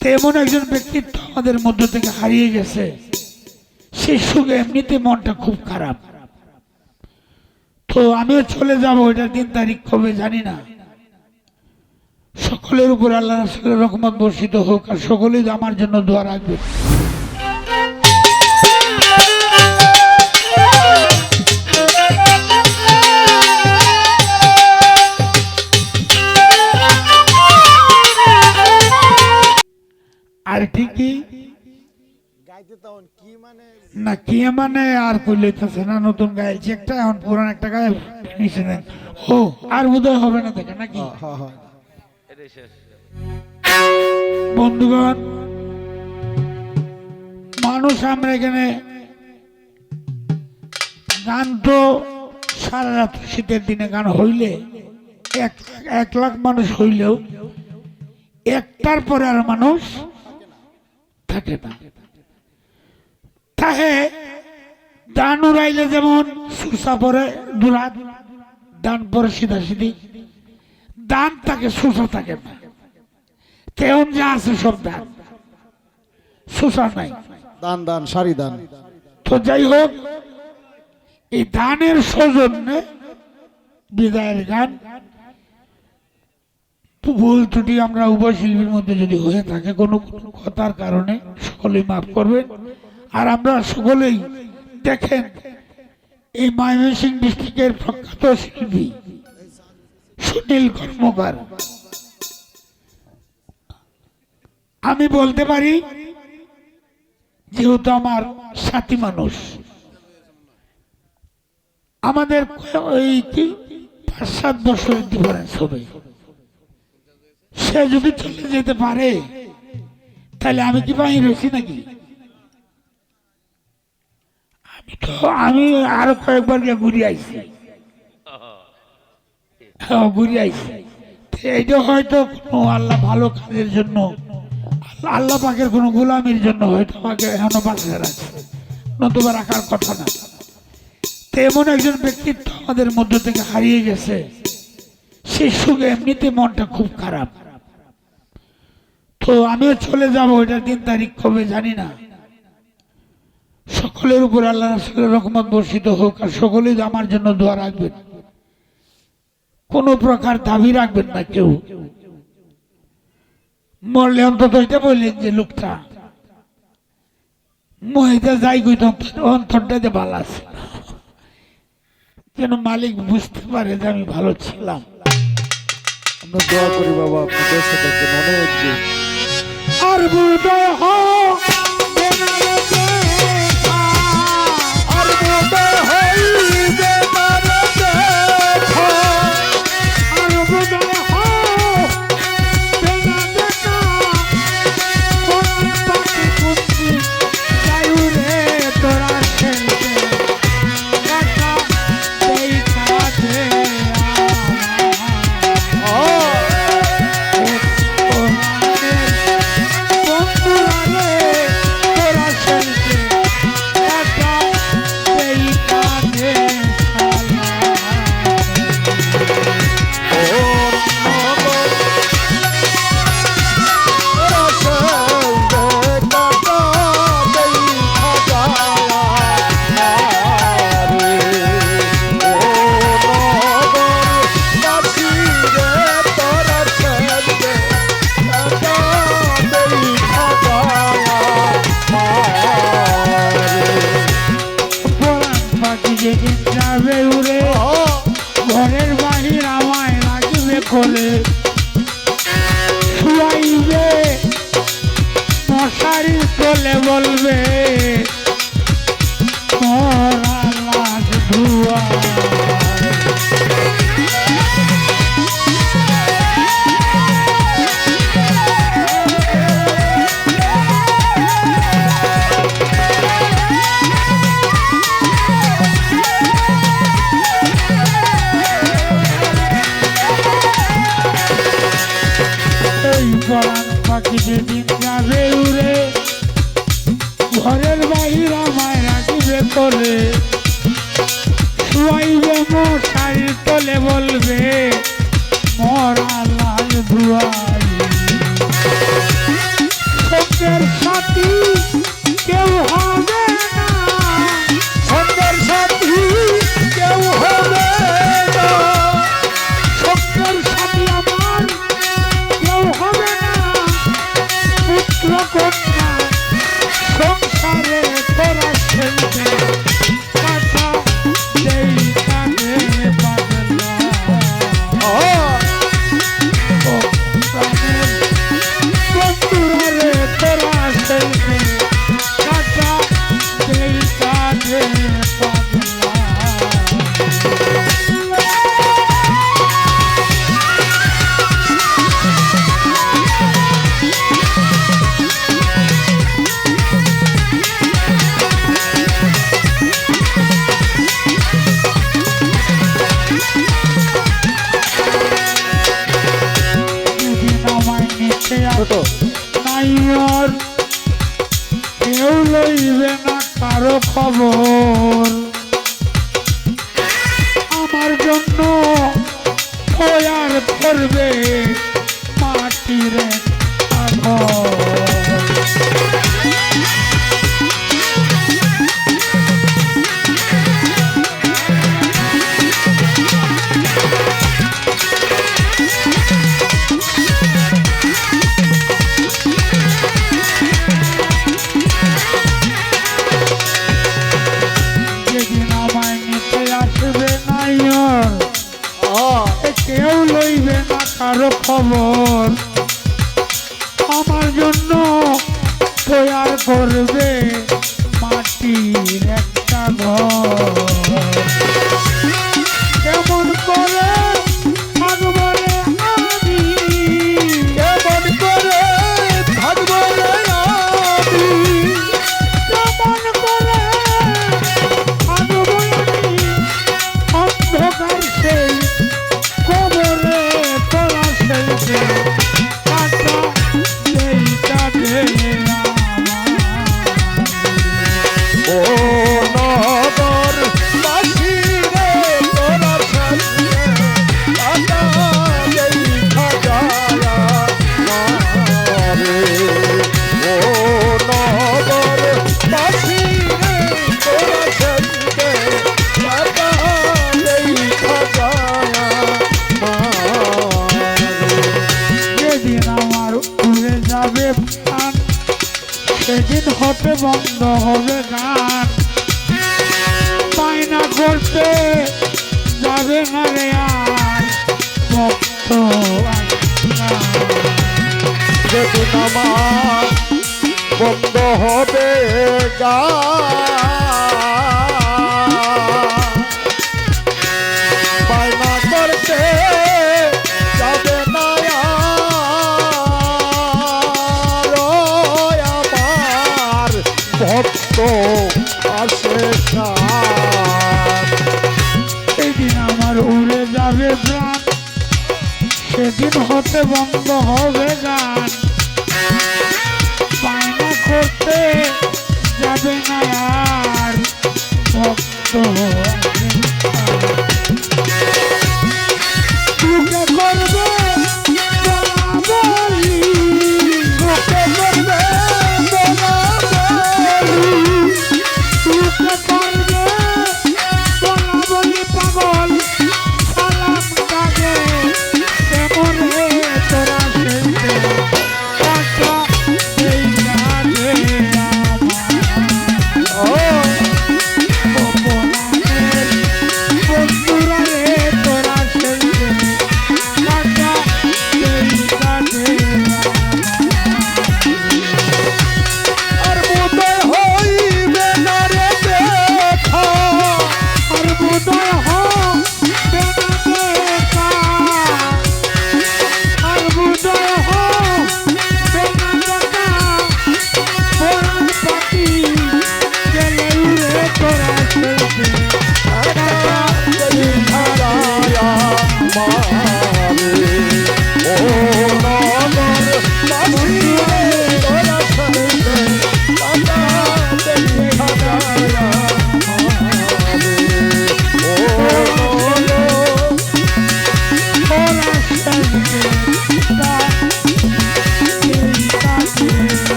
তেমন একজন ব্যক্তিত্ব আমাদের মধ্য থেকে হারিয়ে গেছে। সেই সুখে এমনিতে মনটা খুব খারাপ। তো আমিও চলে যাব এটা দিন তারিখ কবে জানি না। সকলের উপর আল্লাহ রহমত বর্ষিত হোক, আর সকলেই আমার জন্য দোয়া রাখবে। না কি মানে? আর না নতুন গাইছি একটা এখন পুরান একটা গায়ে দেন ও আর বোধহয় হবে না দেখে নাকি? হ্যাঁ হ্যাঁ বন্ধুগণ মানুষ আমরা এখানে গান তো সারা রাত শীতের দিনে গান হইলে এক এক লাখ মানুষ হইলেও একটার পরে আর মানুষ থাকে না। তাহে দান উড়াইলে যেমন সুসা পরে দুরাত দান পরে সিধা সিধি। দান থাকে সুসা থাকে না। তেমন যা আছে সব দান সুসা নাই। দান দান সারি দান। তো যাই হোক এই দানের সৌজন্যে বিদায়ের গান। ভুল ত্রুটি আমরা উভয় শিল্পীর মধ্যে যদি হয়ে থাকে কোনো কোনো কথার কারণে সকলেই মাফ করবেন। আর আমরা সকলেই দেখেন এই ময়মনসিং ডিস্ট্রিক্টের প্রখ্যাত শিল্পী সুনীল কর্মকার। আমি বলতে পারি, যেহেতু আমার সাথী মানুষ, আমাদের ওই কি পাঁচ সাত বছরের ডিফারেন্স হবে। সে যদি চলে যেতে পারে, তাহলে আমি কি বাহির হয়েছি নাকি? তো আমি আরও কয়েকবার গিয়ে ঘুরে আইছি। হ্যাঁ, ঘুরে আইছি। এইটা হয়তো কোনো আল্লাহ ভালো কাজের জন্য আল্লাহ- পাকের কোনো গোলামির জন্য হয়তো আমাকে এখনও বাঁচিয়ে রাখছে। নতুবা রাখার কথা না। এমন একজন ব্যক্তিত্ব আমাদের মধ্য থেকে হারিয়ে গেছে। সেই সুখে এমনিতে মনটা খুব খারাপ। তো আমিও চলে যাব ওইটার দিন তারিখ কবে জানি না। সকলের উপর আল্লাহ রাসূলের রহমত বর্ষিত হোক আর সকলেই আমার জন্য দোয়া রাখবেন। কোনো প্রকার দাবি রাখবেন না কেউ। মরলে অন্তত এটা বললেন যে লোকটা মহিতা যাই কইত অন্তরটা যে ভালো আছে যেন মালিক বুঝতে পারে যে আমি ভালো ছিলাম। আমরা দোয়া করি বাবা অনেক আর বুদয় হোক আর রাখিবে তোলে শুয়াইবে তলে বলবে মরা লাল ধুয়াই কেউ লইবে না কারও খবর। আমার জন্য ওয়ার করবে কেউ লইবে না কারও খবর আমার জন্য তৈয়ার করবে মাটির একটা ঘর। কেমন করে যেদিন আমার বন্ধ হবে গা জগতে বন্ধ হবে গান।